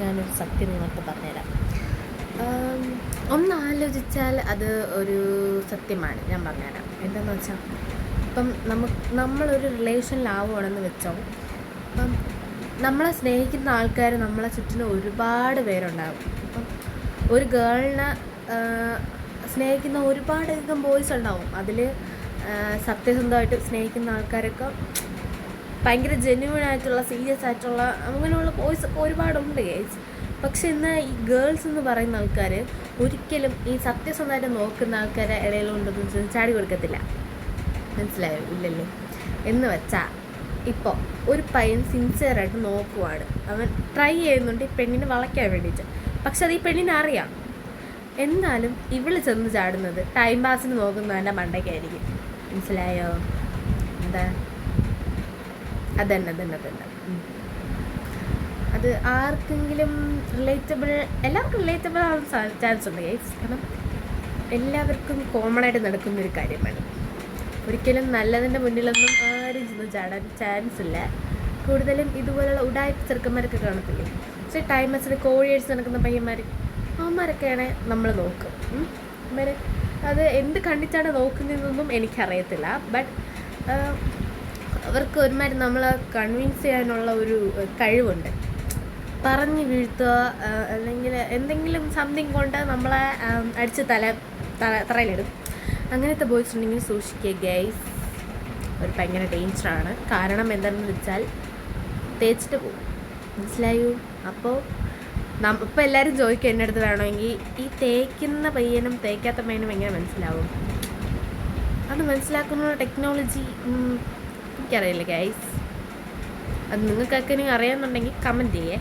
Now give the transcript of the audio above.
ഞാനൊരു സത്യം നിങ്ങൾക്ക് പറഞ്ഞുതരാം. ഒന്ന് ആലോചിച്ചാൽ അത് ഒരു സത്യമാണ്. ഞാൻ പറഞ്ഞുതരാം. എന്താണെന്ന് വെച്ചാൽ ഇപ്പം നമുക്ക് നമ്മളൊരു റിലേഷനിലാവുകയാണെന്ന് വെച്ചോ ഇപ്പം നമ്മളെ സ്നേഹിക്കുന്ന ആൾക്കാർ നമ്മളെ ചുറ്റിന് ഒരുപാട് പേരുണ്ടാകും. ഇപ്പം ഒരു ഗേളിനെ സ്നേഹിക്കുന്ന ഒരുപാട് ഒരുപാടധികം ബോയ്സ് ഉണ്ടാവും. അതിൽ സത്യസന്ധമായിട്ട് സ്നേഹിക്കുന്ന ആൾക്കാരൊക്കെ ഭയങ്കര ജെന്യൂൻ ആയിട്ടുള്ള സീരിയസ് ആയിട്ടുള്ള അങ്ങനെയുള്ള ബോയ്സ് ഒക്കെ ഒരുപാടുണ്ട് ഗേൾസ് പക്ഷെ ഇന്ന് ഈ ഗേൾസ് എന്ന് പറയുന്ന ആൾക്കാർ ഒരിക്കലും ഈ സത്യസന്ധമായിട്ട് നോക്കുന്ന ആൾക്കാരെ ഇടയിലുണ്ടെന്ന് ചാടി കൊടുക്കത്തില്ല. മനസ്സിലായോ? ഇല്ലല്ലോ. എന്ന് വെച്ചാൽ ഇപ്പോൾ ഒരു പയ്യൻ സിൻസിയറായിട്ട് നോക്കുവാണ്. അവൻ ട്രൈ ചെയ്യുന്നുണ്ട് ഈ പെണ്ണിനെ വളയ്ക്കാൻ വേണ്ടിയിട്ട്. പക്ഷെ അത് ഈ പെണ്ണിനെ അറിയാം. എന്നാലും ഇവൾ ചെന്ന് ചാടുന്നത് ടൈം പാസിന് നോക്കുന്നതിന്റെ മണ്ടയ്ക്കായിരിക്കും. മനസ്സിലായോ? എന്താ അതന്നെ അതന്നെ അതന്നെ. അത് ആർക്കെങ്കിലും റിലേറ്റബിൾ എല്ലാവർക്കും റിലേറ്റബിൾ ആവാൻ ചാൻസ് ഉണ്ട് കാരണം എല്ലാവർക്കും കോമൺ ആയിട്ട് നടക്കുന്ന ഒരു കാര്യമാണ്. ഒരിക്കലും നല്ലതിന്റെ മുന്നിലൊന്നും ആരും ചെന്ന് ചാടാൻ ചാൻസ് ഇല്ല. കൂടുതലും ഇതുപോലുള്ള ഉടായ്പ ചെറുക്കന്മാരൊക്കെ കാണത്തില്ലേ? പക്ഷേ ടൈമസിന് കോഴിയേഴ്സ് നടക്കുന്ന പയ്യന്മാർ അവന്മാരൊക്കെയാണ് നമ്മൾ നോക്കും ഉം. അത് എന്ത് കണ്ടിട്ടാണ് നോക്കുന്നതെന്നൊന്നും എനിക്കറിയത്തില്ല. ബട്ട് അവർക്ക് ഒരുമാതിരി നമ്മളെ കൺവിൻസ് ചെയ്യാനുള്ള ഒരു കഴിവുണ്ട്. പറഞ്ഞു വീഴ്ത്തുക അല്ലെങ്കിൽ എന്തെങ്കിലും സംതിങ് കൊണ്ട് നമ്മളെ അടിച്ച് തല തല തറയിലിടും. അങ്ങനത്തെ ബോയ്സ് ഉണ്ടെങ്കിൽ സൂക്ഷിക്കുക ഗൈസ് ഒരു ഭയങ്കര ഡേഞ്ചറാണ് കാരണം എന്താണെന്ന് വെച്ചാൽ തേച്ചിട്ട് പോകും. മനസ്സിലായോ? അപ്പോൾ ഇപ്പോൾ എല്ലാവരും ചോദിക്കും എന്റെ അടുത്ത് വേണമെങ്കിൽ ഈ തേക്കുന്ന പയ്യനും തേക്കാത്ത പയ്യനും എങ്ങനെ മനസ്സിലാവും? അത് മനസ്സിലാക്കുന്ന ടെക്നോളജി എനിക്കറിയില്ല ഗൈസ് അത് നിങ്ങൾക്കൊക്കെ അറിയാമെന്നുണ്ടെങ്കിൽ കമന്റ് ചെയ്യേ.